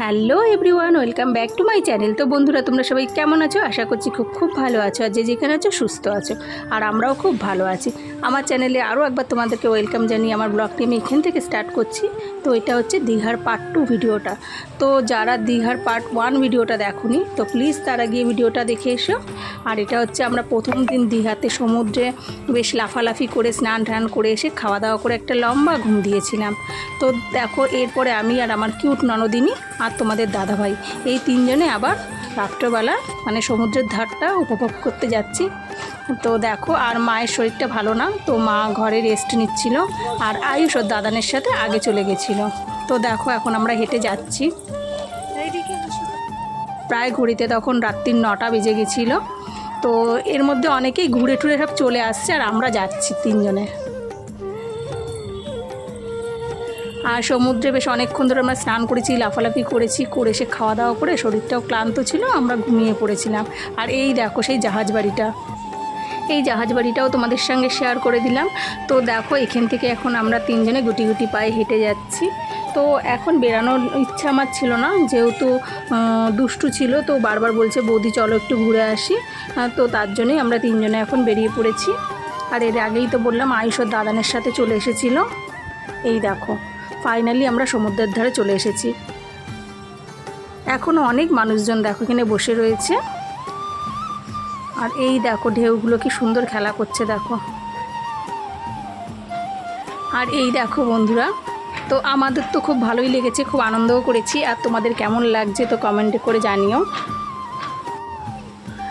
Hello everyone, welcome back to my channel. তো বন্ধুরা, তোমরা সবাই কেমন আছো? আশা করছি খুব খুব ভালো আছো আর যে যেখানে আছো, সুস্থ আছো। আর আমরাও খুব ভালো আছি। আমার চ্যানেলে আরও একবার তোমাদেরকে ওয়েলকাম জানিয়ে আমার ব্লগটি আমি এখান থেকে স্টার্ট করছি। তো এটা হচ্ছে দীঘার পার্ট টু ভিডিওটা। তো যারা দীঘার পার্ট ওয়ান ভিডিওটা দেখোনি, তো প্লিজ তারা গিয়ে ভিডিওটা দেখে এসো। আর এটা হচ্ছে আমরা প্রথম দিন দীঘাতে সমুদ্রে বেশ লাফালাফি করে, স্নান টান করে এসে খাওয়া দাওয়া করে একটা লম্বা ঘুম দিয়েছিলাম। তো দেখো, এরপরে আমি আর আমার কিউট ননদিনী আর তোমাদের দাদাভাই। এই তিনজনে আবার রাত্রবেলা মানে সমুদ্রের ধারটা উপভোগ করতে যাচ্ছি। তো দেখো, আর মায়ের শরীরটা ভালো না, তো মা ঘরে রেস্ট নিচ্ছিল আর আয়ুষ ওর দাদানের সাথে আগে চলে গেছিল। তো দেখো, এখন আমরা হেঁটে যাচ্ছি। প্রায় ঘড়িতে তখন রাত্রির নটা বেজে গেছিল। তো এর মধ্যে অনেকেই ঘুরে টুরে সব চলে আসছে আর আমরা যাচ্ছি তিনজনে। আর সমুদ্রে বেশ অনেকক্ষণ ধরে আমরা স্নান করেছি, লাফালাফি করেছি, করে সে খাওয়া দাওয়া করে শরীরটাও ক্লান্ত ছিল, আমরা ঘুমিয়ে পড়েছিলাম। আর এই দেখো সেই জাহাজ বাড়িটা। এই জাহাজ বাড়িটাও তোমাদের সঙ্গে শেয়ার করে দিলাম। তো দেখো এখান থেকে এখন আমরা তিনজনে গুটি গুটি পায়ে হেঁটে যাচ্ছি। তো এখন বেরানোর ইচ্ছা আমার ছিল না, যেহেতু দুষ্টু ছিল, তো বারবার বলছে, বৌদি, চলো একটু ঘুরে আসি। তো তার জন্যই আমরা তিনজনে এখন বেরিয়ে পড়েছি। আর এর আগেই তো বললাম, আয়ুষ দাদানের সাথে চলে এসেছিল। এই দেখো। ফাইনালি আমরা সমুদ্রের ধারে চলে এসেছি। এখনও অনেক মানুষজন দেখো এখানে বসে রয়েছে। আর এই দেখো ঢেউগুলো কি সুন্দর খেলা করছে দেখো। আর এই দেখো বন্ধুরা, তো আমাদের তো খুব ভালোই লেগেছে, খুব আনন্দও করেছি। আর তোমাদের কেমন লাগছে তো কমেন্টে করে জানিও।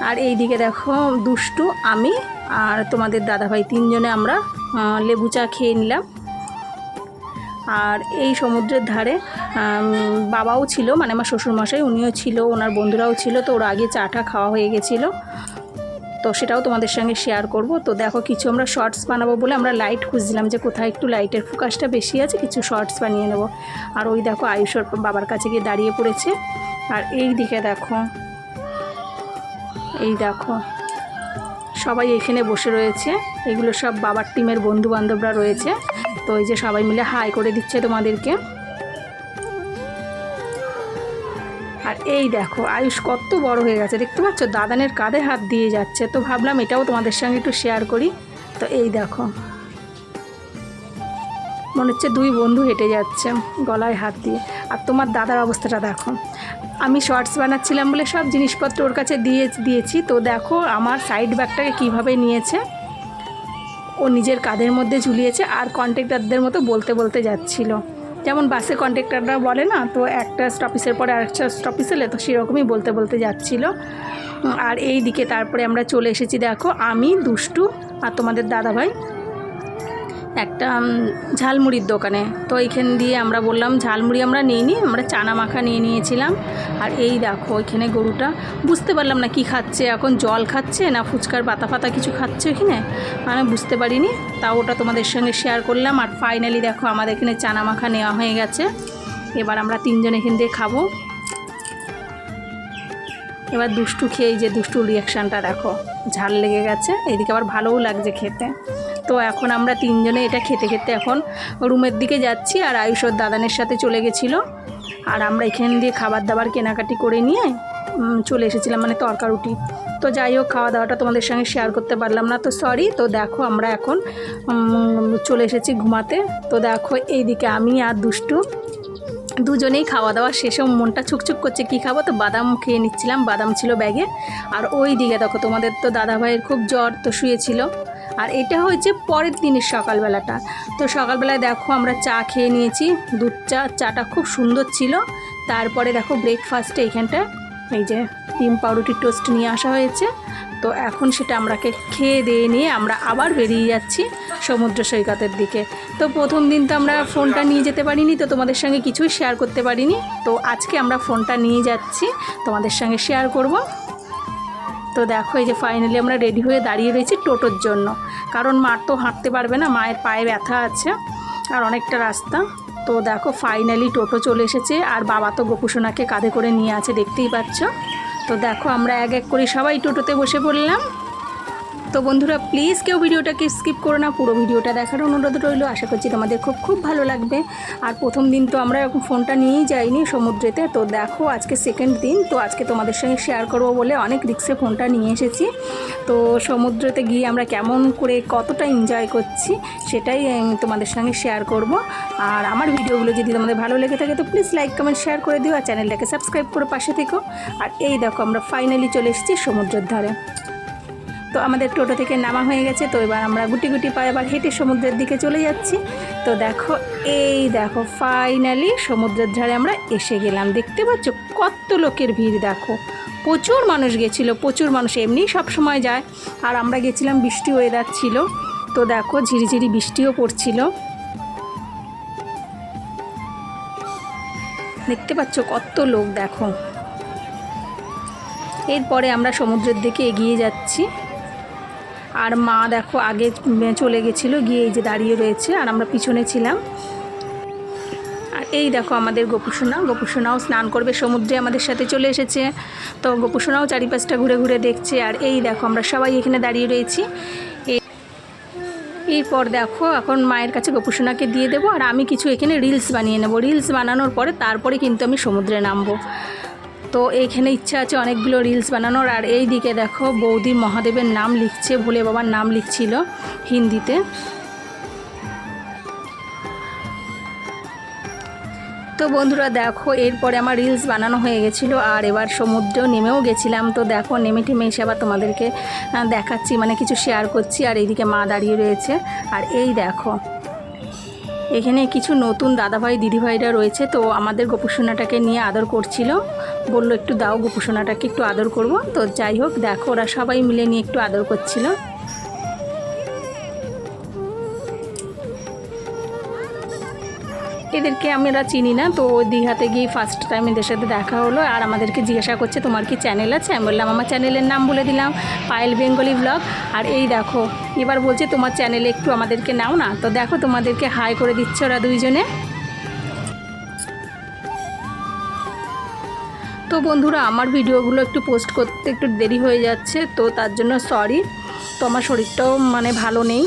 আর এই দিকে দেখো দুষ্টু, আমি আর তোমাদের দাদাভাই তিনজনে আমরা লেবু চা খেয়ে নিলাম। আর এই সমুদ্রের ধারে বাবাও ছিল মানে আমার শ্বশুরমশাই, উনিও ছিল, ওনার বন্ধুরাও ছিল, তো ওরা আগে চাটা খাওয়া হয়ে গেছিল। তো সেটাও তোমাদের সঙ্গে শেয়ার করব। তো দেখো কিছু আমরা শর্টস বানাবো বলে আমরা লাইট খুঁজছিলাম যে কোথায় একটু লাইটের ফোকাসটা বেশি আছে, কিছু শর্টস বানিয়ে নেব। আর ওই দেখো আয়ুষর বাবার কাছে গিয়ে দাঁড়িয়ে পড়েছে। আর এই দিকে দেখো, এই দেখো, সবাই এখানে বসে রয়েছে। এগুলো সব বাবার টিমের বন্ধু বান্ধবরা রয়েছে। তো এই যে সবাই মিলে হাই করে দিচ্ছে তোমাদেরকে। আর এই দেখো, আয়ুষ কত বড় হয়ে গেছে। দেখতে পাচ্ছ, দাদানের কাঁধে হাত দিয়ে যাচ্ছে। তো ভাবলাম এটাও তোমাদের সঙ্গে একটু শেয়ার করি। তো এই দেখো, মনে হচ্ছে দুই বন্ধু হেঁটে যাচ্ছে গলায় হাত দিয়ে। আর তোমার দাদার অবস্থাটা দেখো, আমি শর্টস বানাচ্ছিলাম বলে সব জিনিসপত্র ওর কাছে দিয়ে দিয়েছি। তো দেখো, আমার সাইড ব্যাগটাকে কীভাবে নিয়েছে। ও নিজের কাঁধের মধ্যে ঝুলিয়েছে আর কন্ট্রাক্টরদের মতো বলতে বলতে যাচ্ছিল। যেমন বাসে কন্ট্রাক্টররা বলে না, তো একটা স্টপিসের পরে আরেকটা স্টপিস এলে তো সেরকমই বলতে বলতে যাচ্ছিল। আর এই দিকে তারপরে আমরা চলে এসেছি, দেখো, আমি, দুষ্টু আর তোমাদের দাদাভাই। একটা ঝালমুড়ির দোকানে। তো এইখান দিয়ে আমরা বললাম, ঝালমুড়ি আমরা নিইনি, আমরা চানা মাখা নিয়ে নিয়েছিলাম। আর এই দেখো, এখানে গরুটা, বুঝতে পারলাম না কি খাচ্ছে, এখন জল খাচ্ছে না ফুচকার পাতা ফাতা কিছু খাচ্ছে এখানে? মানে বুঝতে পারিনি। তাও ওটা তোমাদের সঙ্গে শেয়ার করলাম। আর ফাইনালি দেখো, আমাদের এখানে চানা মাখা নেওয়া হয়ে গেছে। এবার আমরা তিনজন এখান দিয়ে খাব। এবার দুষ্টু খেয়ে যে দুষ্টু রিয়াকশানটা দেখো। ঝাল লেগে গেছে, এদিকে আবার ভালোও লাগছে খেতে। তো এখন আমরা তিনজনে এটা খেতে খেতে এখন রুমের দিকে যাচ্ছি আর আয়ুষ ওর দাদানের সাথে চলে গেছিল। আর আমরা এখান দিয়ে খাবার দাবার কেনাকাটি করে নিয়ে চলে এসেছিলাম মানে তরকা রুটি তো যাই হোক, খাওয়া দাওয়াটা তোমাদের সঙ্গে শেয়ার করতে পারলাম না। তো সরি তো দেখো আমরা এখন চলে এসেছি ঘুমাতে। তো দেখো এইদিকে আমি আর দুষ্টু দুজনেই খাওয়া দাওয়া শেষে মনটা ছুকছুক করছে, কি খাব? তো বাদাম খেয়ে নিচ্ছিলাম, বাদাম ছিল ব্যাগে। আর ওই দিকে দেখো তোমাদের তো দাদা ভাইয়ের খুব জ্বর তো শুয়েছিল। আর এটা হয়েছে পরের দিনের সকালবেলাটা। তো সকালবেলায় দেখো আমরা চা খেয়ে নিয়েছি, দুধ চা, চাটা খুব সুন্দর ছিল। তারপরে দেখো ব্রেকফাস্টে এইখানটা এই যে ডিম পাউরুটি টোস্ট নিয়ে আসা হয়েছে। তো এখন সেটা আমরাকে খেয়ে দিয়ে নিয়ে আমরা আবার বেরিয়ে যাচ্ছি সমুদ্র সৈকতের দিকে। তো প্রথম দিন তো আমরা ফোনটা নিয়ে যেতে পারিনি, তো তোমাদের সঙ্গে কিছুই শেয়ার করতে পারিনি। তো আজকে আমরা ফোনটা নিয়ে যাচ্ছি, তোমাদের সঙ্গে শেয়ার করব। তো দেখো, এই যে ফাইনালি আমরা রেডি হয়ে দাঁড়িয়ে রয়েছি টোটোর জন্য। কারণ মার তো হাঁটতে পারবে না, মায়ের পায়ে ব্যথা আছে আর অনেকটা রাস্তা। তো দেখো ফাইনালি টোটো চলে এসেছে আর বাবা তো গোপুসোনাকে কাঁধে করে নিয়ে আছে, দেখতেই পাচ্ছ। তো দেখো, আমরা এক এক করে সবাই টোটোতে বসে পড়লাম। তো বন্ধুরা প্লিজ কেউ ভিডিওটাকে স্কিপ করো না, পুরো ভিডিওটা দেখার অনুরোধ রইল। আশা করছি তোমাদের খুব খুব ভালো লাগবে। আর প্রথম দিন তো আমরা এরকম ফোনটা নিয়েই যাইনি সমুদ্রেতে। তো দেখো, আজকে সেকেন্ড দিন, তো আজকে তোমাদের সঙ্গে শেয়ার করব বলে অনেক রিক্সে ফোনটা নিয়ে এসেছি। তো সমুদ্রেতে গিয়ে আমরা কেমন করে, কতটা এনজয় করছি, সেটাই তোমাদের সঙ্গে শেয়ার করব। আর আমার ভিডিওগুলো যদি তোমাদের ভালো লেগে থাকে, তো প্লিজ লাইক কমেন্ট শেয়ার করে দিও। আর চ্যানেলটাকে সাবস্ক্রাইব করে পাশে থেকো। আর এই দেখো, আমরা ফাইনালি চলে এসেছি সমুদ্রের ধারে। তো আমাদের টোটো থেকে নামা হয়ে গেছে, তো এবার আমরা গুটি গুটি পায়ে আবার হেঁটে সমুদ্রের দিকে চলে যাচ্ছি। তো দেখো, এই দেখো ফাইনালি সমুদ্রের ধারে আমরা এসে গেলাম। দেখতে পাচ্ছ কত লোকের ভিড়, দেখো। প্রচুর মানুষ গেছিল, প্রচুর মানুষ এমনিই সব সময় যায়। আর আমরা গেছিলাম, বৃষ্টি ওয়েদার ছিল। তো দেখো, ঝিরিঝিরি বৃষ্টিও পড়ছিল। দেখতে পাচ্ছ কত লোক, দেখো। এরপরে আমরা সমুদ্রের দিকে এগিয়ে যাচ্ছি। আর মা দেখো আগে চলে গেছিল, গিয়ে এই যে দাঁড়িয়ে রয়েছে, আর আমরা পিছনে ছিলাম। আর এই দেখো আমাদের গোপুসোনা, গোপুসোনাও স্নান করবে, সমুদ্রে আমাদের সাথে চলে এসেছে। তো গোপুসোনাও চারিপাশটা ঘুরে ঘুরে দেখছে, আর এই দেখো আমরা সবাই এখানে দাঁড়িয়ে রয়েছি। এরপর দেখো এখন মায়ের কাছে গোপুসোনাকে দিয়ে দেবো, আর আমি কিছু এখানে রিলস বানিয়ে নেব। রিলস বানানোর পরে তারপরে কিন্তু আমি সমুদ্রে নামবো। তো এইখানে ইচ্ছা আছে অনেকগুলো রিলস বানানোর। আর এই দিকে দেখো, বৌদি মহাদেবের নাম লিখছে, ভোলে বাবার নাম লিখছিল হিন্দিতে। তো বন্ধুরা দেখো, এরপরে আমার রিলস বানানো হয়ে গেছিল, আর এবার সমুদ্রেও নেমেও গেছিলাম। তো দেখো, নেমে টেমে এসে আবার তোমাদেরকে দেখাচ্ছি মানে কিছু শেয়ার করছি। আর এইদিকে মা দাঁড়িয়ে রয়েছে। আর এই দেখো এখানে কিছু নতুন দাদাভাই, দিদিভাইরা রয়েছে, তো আমাদের গোপুসোনাটাকে নিয়ে আদর করছিল। বলল, একটু দাও গোপুসোনাটাকে, একটু আদর করব। তো যাই হোক, দেখো, ওরা সবাই মিলে নিয়ে একটু আদর করছিল। এদেরকে আমরা চিনি না, তো দীঘাতে গিয়ে ফার্স্ট টাইম এদের সাথে দেখা হলো আর আমাদেরকে জিজ্ঞাসা করছে, তোমার কি চ্যানেল আছে? আমি বললাম, আমার চ্যানেলের নাম বলে দিলাম, পায়েল বেঙ্গলি ব্লগ আর এই দেখো, এবার বলছে, তোমার চ্যানেলে একটু আমাদেরকে নাও না? তো দেখো, তোমাদেরকে হাই করে দিচ্ছে ওরা দুইজনে। তো বন্ধুরা, আমার ভিডিওগুলো একটু পোস্ট করতে একটু দেরি হয়ে যাচ্ছে, তো তার জন্য সরি তো আমার শরীরটাও মানে ভালো নেই।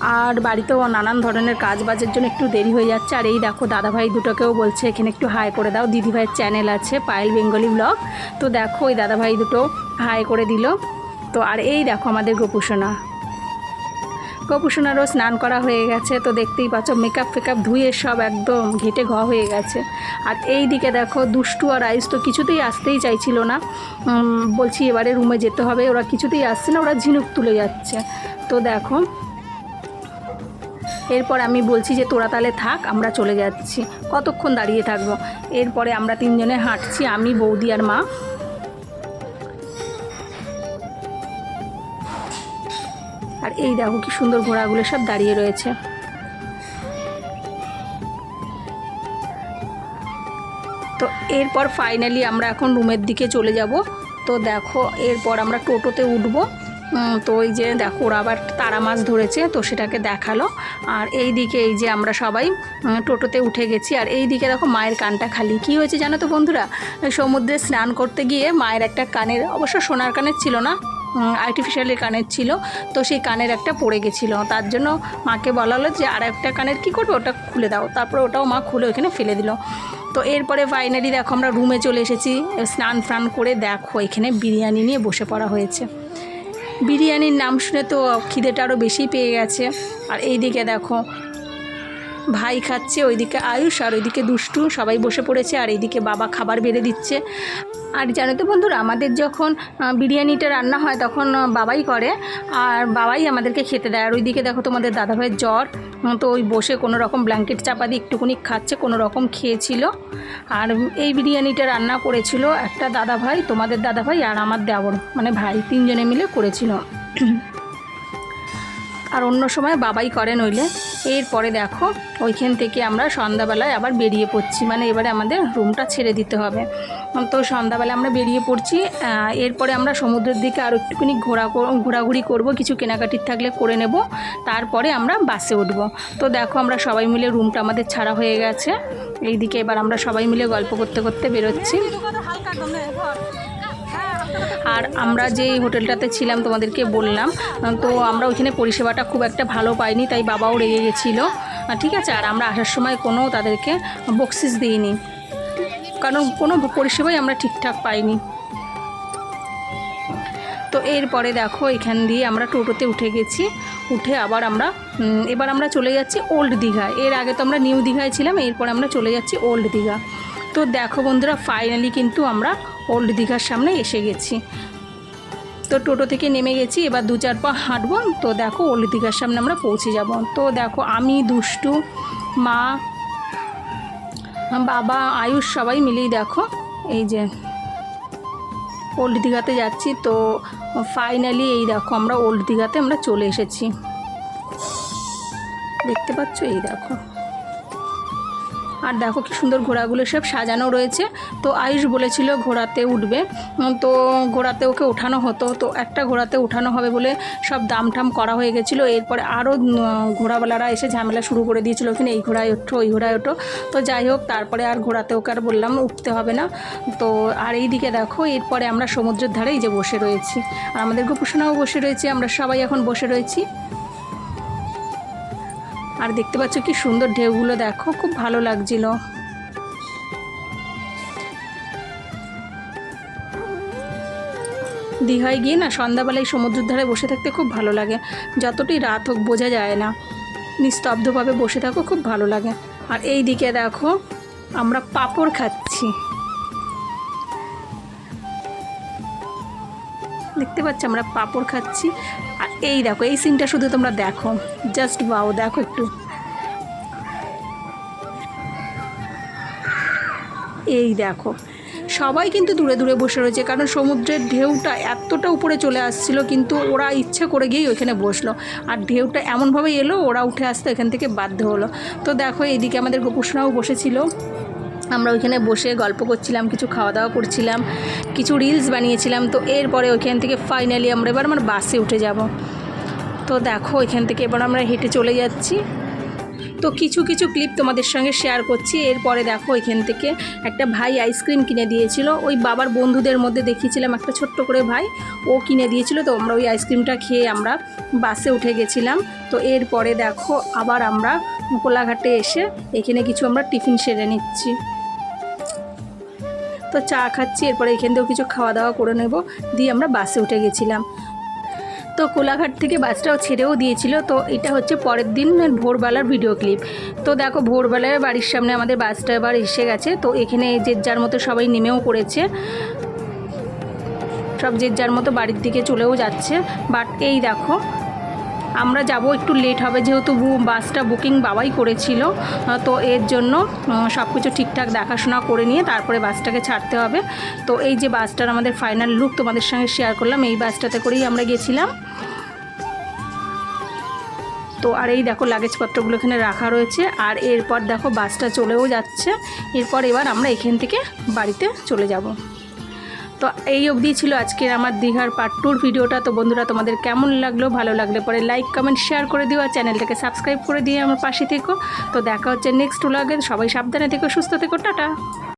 আর বাড়িতেও নানান ধরনের কাজ বাজের জন্য একটু দেরি হয়ে যাচ্ছে। আর এই দেখো, দাদাভাই দুটোকেও বলছে, এখানে একটু হাই করে দাও। দিদিভাইয়ের চ্যানেল আছে, পায়েল বেঙ্গলি ব্লগ তো দেখো, ওই দাদাভাই দুটো হাই করে দিল। তো আর এই দেখো আমাদের গোপুসোনা। গোপুসোনারও স্নান করা হয়ে গেছে। তো দেখতেই পাচ্ছ মেকআপ ফেকআপ ধুয়ে সব একদম ঘেটে ঘ হয়ে গেছে। আর এই দিকে দেখো, দুষ্টু আর আইস তো কিছুতেই আসতেই চাইছিল না। বলছি এবারে রুমে যেতে হবে। ওরা কিছুতেই আসছে না, ওরা ঝিনুক তুলে যাচ্ছে। তো দেখো এরপর আমি বলছি যে তোরা তাহলে থাক, আমরা চলে যাচ্ছি। কতক্ষণ দাঁড়িয়ে থাকব? এরপরে আমরা তিনজনে হাঁটছি, আমি, বৌদি আর মা। আর এই দেখো কি সুন্দর ঘোড়াগুলো সব দাঁড়িয়ে রয়েছে। তো এরপর ফাইনালি আমরা এখন রুমের দিকে চলে যাব। তো দেখো, এরপর আমরা টোটোতে উঠবো। তো এই যে দেখো, ওরা আবার তারা মাছ ধরেছে, তো সেটাকে দেখাল। আর এই দিকে এই যে আমরা সবাই টোটোতে উঠে গেছি। আর এই দিকে দেখো, মায়ের কানটা খালি। কি হয়েছে জানো তো বন্ধুরা? সমুদ্রে স্নান করতে গিয়ে মায়ের একটা কানের, অবশ্য সোনার কানের ছিল না আর্টিফিশিয়ালের কানের ছিল, তো সেই কানের একটা পড়ে গেছিল। তার জন্য মাকে বলা হলো যে আর একটা কানের কী করবে? ওটা খুলে দাও। তারপরে ওটাও মা খুলে ওইখানে ফেলে দিল। তো এরপরে ফাইনালি দেখো, আমরা রুমে চলে এসেছি। স্নান ফ্রান করে দেখো, এখানে বিরিয়ানি নিয়ে বসে পড়া হয়েছে। বিরিয়ানির নাম শুনে তো খিদেটা আরও বেশি পেয়ে গেছে। আর এইদিকে দেখো, ভাই খাচ্ছে, ওইদিকে আয়ুষ আর ওইদিকে দুষ্টু, সবাই বসে পড়েছে, আর এইদিকে বাবা খাবার বেড়ে দিচ্ছে। আর জানো তো বন্ধুরা, আমাদের যখন বিরিয়ানিটা রান্না হয় তখন বাবাই করে, আর বাবাই আমাদেরকে খেতে দেয়। আর ওইদিকে দেখো তোমাদের দাদাভাইয়ের জ্বর তো ওই বসে কোনো রকম ব্ল্যাঙ্কেট চাপা দিয়ে একটুকুনি খাচ্ছে, কোনো রকম খেয়েছিল। আর এই বিরিয়ানিটা রান্না করেছিল একটা দাদাভাই, তোমাদের দাদাভাই আর আমার দেওর মানে ভাই, তিনজনে মিলে করেছিল। আর অন্য সময় বাবাই করে নইলে, এরপরে দেখো, ওইখান থেকে আমরা সন্ধ্যাবেলায় আবার বেরিয়ে পড়ছি। মানে এবারে আমাদের রুমটা ছেড়ে দিতে হবে। তো সন্ধ্যাবেলা আমরা বেরিয়ে পড়ছি এরপরে আমরা সমুদ্রের দিকে আরও একটুখানি ঘোরা ঘোরাঘুরি করব, কিছু কেনাকাটির থাকলে করে নেব, তারপরে আমরা বাসে উঠব। তো দেখো আমরা সবাই মিলে রুমটা আমাদের ছাড়া হয়ে গেছে। এইদিকে এবার আমরা সবাই মিলে গল্প করতে করতে বেরোচ্ছি। আর আমরা যে হোটেলটাতে ছিলাম তোমাদেরকে বললাম, তো আমরা ওইখানে পরিষেবাটা খুব একটা ভালো পাইনি, তাই বাবাও রেগে গেছিল। ঠিক আছে, আর আমরা আসার সময় কোনো তাদেরকে বকশিস দিইনি। কারণ কোনো পরিষেবাই আমরা ঠিকঠাক পাইনি। তো এরপরে দেখো, এখান দিয়ে আমরা টোটোতে উঠে গেছি। উঠে আবার আমরা এবার আমরা চলে যাচ্ছি ওল্ড দীঘা এর আগে তো আমরা নিউ দীঘায় ছিলাম, এরপর আমরা চলে যাচ্ছি ওল্ড দীঘা। তো দেখো বন্ধুরা ফাইনালি কিন্তু আমরা ওল্ড দীঘার সামনে এসে গেছি। তো টোটো থেকে নেমে গেছি, এবার দু চার পা হাঁটবো। তো দেখো, ওল্ড দীঘার সামনে আমরা পৌঁছে যাব। তো দেখো, আমি, দুষ্টু, মা বাবা, আয়ুষ সবাই মিলেই দেখো। এই যে ওল্ড দীঘাতে যাচ্ছি, তো ফাইনালি এই দেখো, আমরা ওল্ড দীঘাতে আমরা চলে এসেছি। দেখতে পাচ্ছ? এই দেখো। আর দেখো কি সুন্দর ঘোড়াগুলো সব সাজানো রয়েছে। তো আয়ুষ বলেছিল ঘোড়াতে উঠবে। তো ঘোড়াতে ওকে ওঠানো হতো। তো একটা ঘোড়াতে উঠানো হবে বলে সব দাম টাম করা হয়ে গেছিল। এরপরে আরও ঘোড়াওয়ালারা এসে ঝামেলা শুরু করে দিয়েছিল ওখানে, এই ঘোড়ায় ওঠো ওই ঘোড়ায় ওঠো। তো যাই হোক, তারপরে আর ঘোড়াতে ওকে আর বললাম উঠতে হবে না। তো আর এই দিকে দেখো, এরপরে আমরা সমুদ্রের ধারে এই যে বসে রয়েছি। আর আমাদের গোপুসোনাও বসে রয়েছে, আমরা সবাই এখন বসে রয়েছি। আর দেখতে পাচ্ছ কি সুন্দর ঢেউগুলো, দেখো, খুব ভালো লাগছিল। দীঘায় গিয়ে না সন্ধ্যাবেলায় সমুদ্রের ধারে বসে থাকতে খুব ভালো লাগে। যতটি রাত হোক, বোঝা যায় না। নিস্তব্ধভাবে বসে থাকো, খুব ভালো লাগে। আর এই দিকে দেখো, আমরা পাঁপড় খাচ্ছি। দেখতে পাচ্ছি, আমরা পাঁপড় খাচ্ছি। এই দেখো, এই সিনটা শুধু তোমরা দেখো। জাস্ট বাও দেখো একটু। এই দেখো, সবাই কিন্তু দূরে দূরে বসে রয়েছে, কারণ সমুদ্রের ঢেউটা এতটা উপরে চলে আসছিল, কিন্তু ওরা ইচ্ছে করে গিয়েই ওইখানে বসল। আর ঢেউটা এমনভাবে এলো, ওরা উঠে আসতে এখান থেকে বাধ্য হলো। তো দেখো, এইদিকে আমাদের গোপুসোনাও বসেছিল। আমরা ওইখানে বসে গল্প করছিলাম, কিছু খাওয়া দাওয়া করছিলাম, কিছু রিলস বানিয়েছিলাম। তো এরপরে ওইখান থেকে ফাইনালি আমরা এবার আমার বাসে উঠে যাব। তো দেখো, এখান থেকে এবার আমরা হেঁটে চলে যাচ্ছি। তো কিছু কিছু ক্লিপ তোমাদের সঙ্গে শেয়ার করছি। এরপরে দেখো, এখান থেকে একটা ভাই আইসক্রিম কিনে দিয়েছিল। ওই বাবার বন্ধুদের মধ্যে দেখিয়েছিলাম একটা ছোট্ট করে ভাই, ও কিনে দিয়েছিল। তো আমরা ওই আইসক্রিমটা খেয়ে আমরা বাসে উঠে গেছিলাম। তো এরপরে দেখো, আবার আমরা কোলাঘাটে এসে এখানে কিছু আমরা টিফিন সেরে নিচ্ছি। তো চা খাচ্ছি, এরপরে এখান থেকেও কিছু খাওয়া দাওয়া করে নেব। দিয়ে আমরা বাসে উঠে গেছিলাম। তো কোলাঘাট থেকে বাসটাও ছেড়েও দিয়েছিল। তো এটা হচ্ছে পরের দিন ভোরবেলার ভিডিও ক্লিপ তো দেখো, ভোরবেলায় বাড়ির সামনে আমাদের বাসটা এবার এসে গেছে। তো এখানে যে যার মতো সবাই নেমেও পড়েছে। সব যে যার মতো বাড়ির দিকে চলেও যাচ্ছে। বাট এই দেখো আমরা যাব একটু লেট হবে, যেহেতু বাসটা বুকিং বাবাই করেছিল তো এর জন্য সব কিছু ঠিকঠাক দেখাশোনা করে নিয়ে তারপরে বাসটাকে ছাড়তে হবে। তো এই যে বাসটার আমাদের ফাইনাল লুক তোমাদের সঙ্গে শেয়ার করলাম, এই বাসটাতে করেই আমরা গেছিলাম। তো আর এই দেখো লাগেজপত্রগুলো এখানে রাখা রয়েছে, আর এরপর দেখো বাসটা চলেও যাচ্ছে। এরপর এবার আমরা এখান থেকে বাড়িতে চলে যাব। তো এই অবধি ছিল আজকের আমার দীঘার পার্ট টুর ভিডিওটা। তো বন্ধুরা, তোমাদের কেমন লাগল, ভালো লাগলে পরে লাইক কমেন্ট শেয়ার করে দিও আর চ্যানেলটাকে সাবস্ক্রাইব করে দিয়ে আমার পাশে থেকো। তো দেখা হচ্ছে নেক্সট ব্লগে সবাই সাবধানে থেকো, সুস্থ থেকো, টাটা।